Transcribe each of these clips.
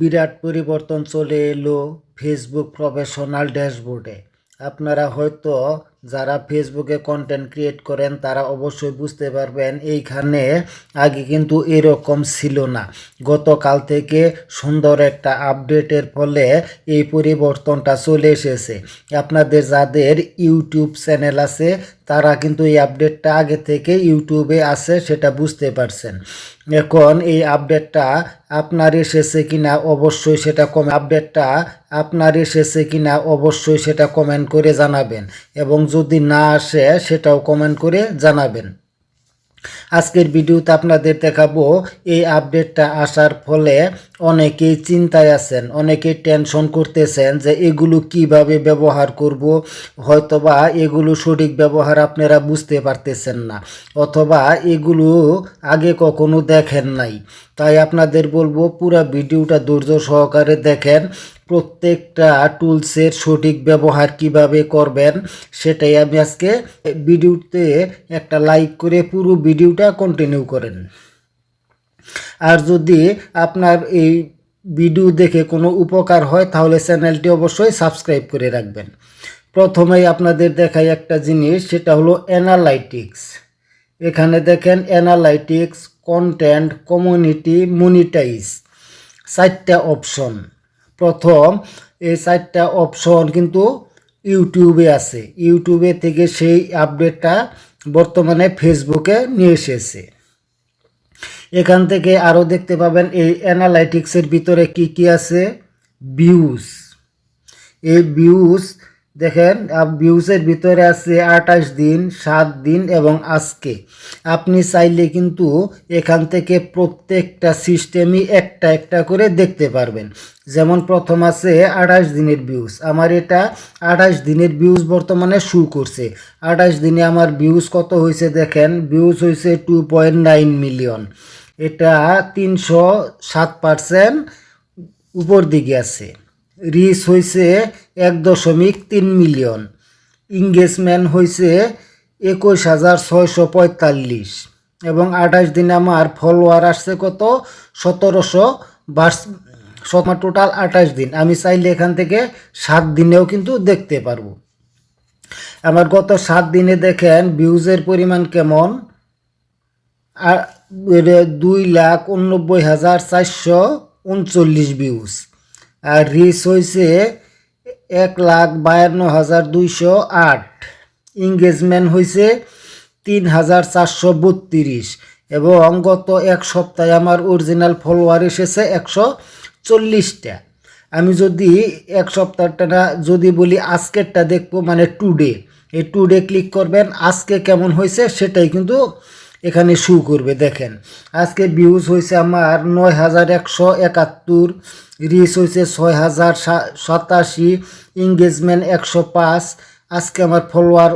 বিরাট পরিবর্তন চলে এলো ফেসবুক প্রফেশনাল ড্যাশবোর্ডে আপনারা হয়তো যারা ফেসবুকে কন্টেন্ট ক্রিয়েট করেন, তারা অবশ্যই বুঝতে পারবেন এইখানে আগে কিন্তু এরকম ছিল না। গতকাল থেকে সুন্দর একটা আপডেটের ফলে এই পরিবর্তনটা চলে এসেছে। আপনাদের যাদের ইউটিউব চ্যানেল আছে, তারা কিন্তু এই আপডেটটা আগে থেকে ইউটিউবে আছে, সেটা বুঝতে পারছেন। এখন এই আপডেটটা আপনার এসেছে কিনা অবশ্যই সেটা কম আপডেটটা আপনার এসেছে কিনা অবশ্যই সেটা কমেন্ট করে জানাবেন। এবং যদি না আসে, সেটাও কমেন্ট করে জানাবেন। আজকের ভিডিওতে আপনাদের দেখাবো, এই আপডেটটা আসার ফলে অনেকেই চিন্তায় আছেন অনেকেই টেনশন করতেছেন যে এগুলো কীভাবে ব্যবহার করব, হয়তোবা এগুলো সঠিক ব্যবহার আপনারা বুঝতে পারতেছেন না, অথবা এগুলো আগে কখনো দেখেন নাই। তাই আপনাদের বলব পুরো ভিডিওটা ধৈর্য সহকারে দেখেন, প্রত্যেকটা টুলসের সঠিক ব্যবহার কীভাবে করবেন, সেটাই আমি আজকে ভিডিওতে একটা লাইক করে পুরো ভিডিওটা কন্টিনিউ করেন। আর যদি আপনার এই ভিডিও দেখে কোনো উপকার হয়, তাহলে চ্যানেলটি অবশ্যই সাবস্ক্রাইব করে রাখবেন। প্রথমেই আপনাদের দেখাই একটা জিনিস, সেটা হলো অ্যানালাইটিক্স। এখানে দেখেন অ্যানালাইটিক্স, কন্টেন্ট, কমিউনিটি, মনিটাইজ, চারটা অপশন। প্রথম, এই চারটা অপশন কিন্তু ইউটিউবে আছে। ইউটিউবে থেকে সেই আপডেটটা বর্তমানে ফেসবুকে নিয়ে এসেছে। এখান থেকে আরও দেখতে পাবেন এই অ্যানালাইটিক্সের ভিতরে কি কি আছে? বিউস এই ভিউজ দেখেন ভিউজের ভিতরে আছে আঠাশ দিন, সাত দিন এবং আজকে। আপনি চাইলে কিন্তু এখান থেকে প্রত্যেকটা সিস্টেমই একটা একটা করে দেখতে পারবেন। যেমন প্রথম আছে আঠাশ দিনের ভিউজ আমার এটা আঠাশ দিনের ভিউজ বর্তমানে শু করছে। আঠাশ দিনে আমার ভিউজ কত হয়েছে দেখেন? ভিউজ হয়েছে টু পয়েন্ট নাইন মিলিয়ন এটা তিনশো সাত পার্সেন্ট উপর দিকে আছে। রিচ হয়েছে এক দশমিক তিন মিলিয়ন। ইংগেজমেন্ট হয়েছে একুশ হাজার ছয়শো পঁয়তাল্লিশ। এবং আঠাশ দিনে আমার ফলোয়ার আসছে কত? সতেরোশো বাস টোটাল আঠাশ দিন। আমি চাইলে এখান থেকে সাত দিনেও কিন্তু দেখতে পারব। আমার গত সাত দিনে দেখেন ভিউজের পরিমাণ কেমন? দুই লাখ উননব্বই হাজার চারশো উনচল্লিশ ভিউজ। আর রিস হয়েছে এক লাখ বায়ান্ন হাজার দুইশো আট। এঙ্গেজমেন্ট হয়েছে তিন হাজার চারশো বত্রিশ। এবং গত এক সপ্তাহে আমার অরিজিনাল ফলোয়ার এসেছে একশো চল্লিশটা। আমি যদি এক সপ্তাহটা যদি বলি আজকেরটা দেখব মানে টুডে এই টুডে ক্লিক করবেন, আজকে কেমন হয়েছে সেটাই কিন্তু এখানে শু করবে, দেখেন। আজকে ভিউজ হয়েছে আমার নয় হাজার একশো একাত্তর রিচ হয়েছে ছয় হাজার সাতাশি এঙ্গেজমেন্ট একশো পাঁচ। আজকে আমার ফলোয়ার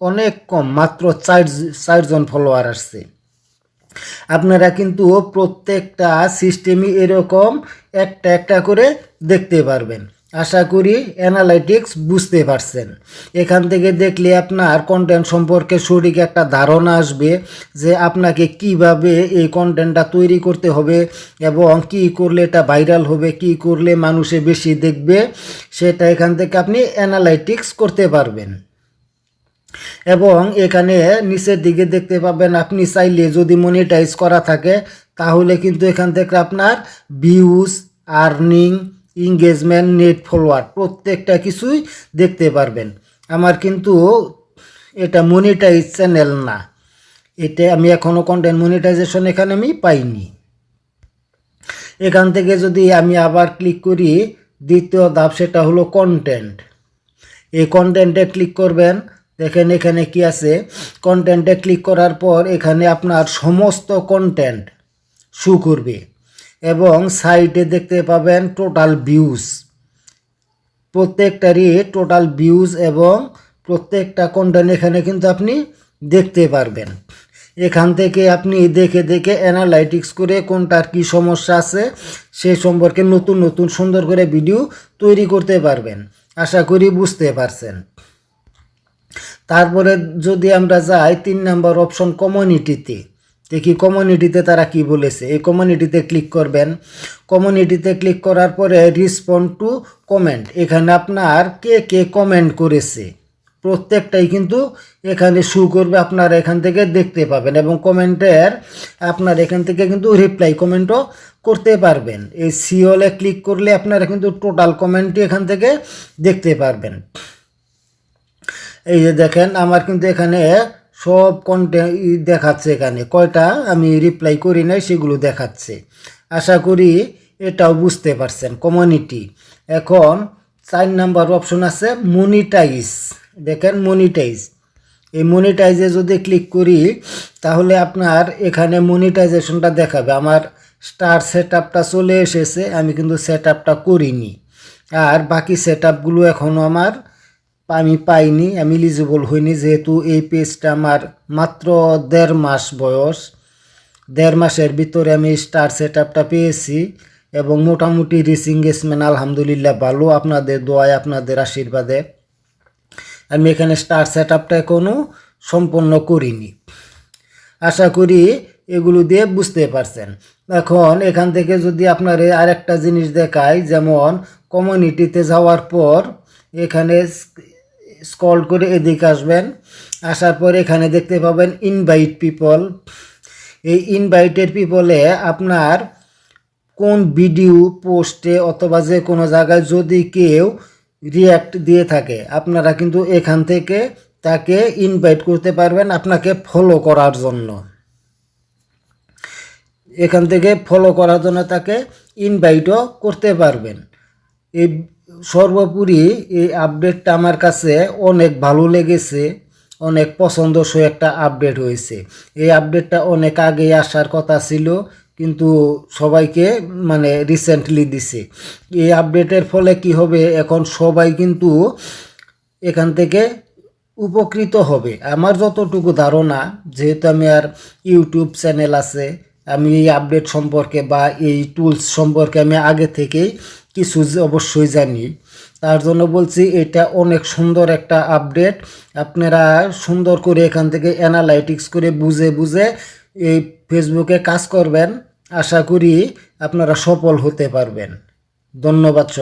অনেক কম, মাত্র চার, চারজন ফলোয়ার আসছে। আপনারা কিন্তু প্রত্যেকটা সিস্টেমই এরকম একটা একটা করে দেখতে পারবেন। আশা করি অ্যানালাইটিক্স বুঝতে পারছেন। এখান থেকে দেখলে আপনার কন্টেন্ট সম্পর্কে সঠিক একটা ধারণা আসবে যে আপনাকে কীভাবে এই কন্টেন্টটা তৈরি করতে হবে এবং কি করলে এটা ভাইরাল হবে, কি করলে মানুষে বেশি দেখবে, সেটা এখান থেকে আপনি অ্যানালাইটিক্স করতে পারবেন। এবং এখানে নিচের দিকে দেখতে পাবেন, আপনি চাইলে যদি মনিটাইজ করা থাকে, তাহলে কিন্তু এখান থেকে আপনার views earning engagement net follower প্রত্যেকটা কিছুই দেখতে পারবেন। আমার কিন্তু এটা মনিটাইজ চ্যানেল না। এটা আমি এখনও কন্টেন্ট মনিটাইজেশন এখানে আমি পাইনি। এখান থেকে যদি আমি আবার ক্লিক করি, দ্বিতীয় ধাপ সেটা হলো কন্টেন্ট এই কন্টেন্টে ক্লিক করবেন। দেখেন এখানে কি আছে? কন্টেন্টে ক্লিক করার পর এখানে আপনার সমস্ত কন্টেন্ট শু করবে। এবং সাইটে দেখতে পাবেন টোটাল ভিউজ প্রত্যেকটারই টোটাল ভিউজ এবং প্রত্যেকটা কন্টেন্ট এখানে কিন্তু আপনি দেখতে পারবেন। এখান থেকে আপনি দেখে দেখে অ্যানালাইটিক্স করে কোনটার কি সমস্যা আছে, সে সম্পর্কে নতুন নতুন সুন্দর করে ভিডিও তৈরি করতে পারবেন। আশা করি বুঝতে পারছেন। তারপরে যদি আমরা যাই, তিন নম্বর অপশন কমিউনিটিতে দেখি কমিউনিটিতে তারা কি বলেছে। এই কমিউনিটিতে ক্লিক করবেন। কমিউনিটিতে ক্লিক করার পরে রিসপন্ড টু কমেন্ট এখানে আপনার কে কে কমেন্ট করেছে। প্রত্যেকটাই কিন্তু এখানে শু করবে, আপনারা এখান থেকে দেখতে পাবেন এবং কমেন্টের আপনার এখান থেকে কিন্তু রিপ্লাই কমেন্টও করতে পারবেন। এই সিওলে ক্লিক করলে আপনারা কিন্তু টোটাল কমেন্টই এখান থেকে দেখতে পারবেন। এই যে দেখেন, আমার কিন্তু এখানে সব কন্টেন্ট দেখাচ্ছে এখানে। কয়টা? আমি রিপ্লাই করি নাই, সেগুলো দেখাচ্ছে। আশা করি এটাও বুঝতে পারছেন। কমিউনিটি এখন চার নাম্বার অপশন আছে মনিটাইজ দেখেন মনিটাইজ এই মনিটাইজে যদি ক্লিক করি, তাহলে আপনার এখানে মনিটাইজেশনটা দেখাবে। আমার স্টার সেট চলে এসেছে, আমি কিন্তু সেট করিনি। আর বাকি সেট আপগুলো এখনও আমার আমি পাইনি। আমি এলিজিবল হইনি যেহেতু এই পেজটা আমার মাত্র দেড় মাস বয়স। দেড় মাসের ভিতরে আমি স্টার সেট আপটা পেয়েছি এবং মোটামুটি রিচ এঙ্গেজমেন্ট আলহামদুলিল্লাহ ভালো। আপনাদের দোয়ায়, আপনাদের আশীর্বাদে আমি এখানে স্টার সেট আপটা এখনও সম্পন্ন করিনি। আশা করি এগুলো দিয়ে বুঝতে পারছেন। এখন এখান থেকে যদি আপনার আরেকটা জিনিস দেখায় যেমন কমিউনিটিতে যাওয়ার পর এখানে স্কল করে এদিকে আসবেন। আসার পর এখানে দেখতে পাবেন ইনভাইট পিপল এই ইনভাইটেড পিপলে আপনার কোন ভিডিও পোস্টে অথবা যে কোনো জায়গায় যদি কেউ রিয়াক্ট দিয়ে থাকে, আপনারা কিন্তু এখান থেকে তাকে ইনভাইট করতে পারবেন আপনাকে ফলো করার জন্য। এখান থেকে ফলো করার জন্য তাকে ইনভাইটও করতে পারবেন। এই সর্বোপরি এই আপডেটটা আমার কাছে অনেক ভালো লেগেছে, অনেক পছন্দসই একটা আপডেট হয়েছে। এই আপডেটটা অনেক আগে আসার কথা ছিল, কিন্তু সবাইকে মানে রিসেন্টলি দিছে। এই আপডেটের ফলে কি হবে, এখন সবাই কিন্তু এখান থেকে উপকৃত হবে। আমার যতটুকু ধারণা, যেহেতু আমি আর ইউটিউব চ্যানেল আছে, আমি এই আপডেট সম্পর্কে বা এই টুলস সম্পর্কে আমি আগে থেকেই কিছু অবশ্যই জানি। তার জন্য বলছি, এটা অনেক সুন্দর একটা আপডেট আপনারা সুন্দর করে এখান থেকে অ্যানালাইটিক্স করে বুঝে বুঝে এই ফেসবুকে কাজ করবেন। আশা করি আপনারা সফল হতে পারবেন। ধন্যবাদ সবাই।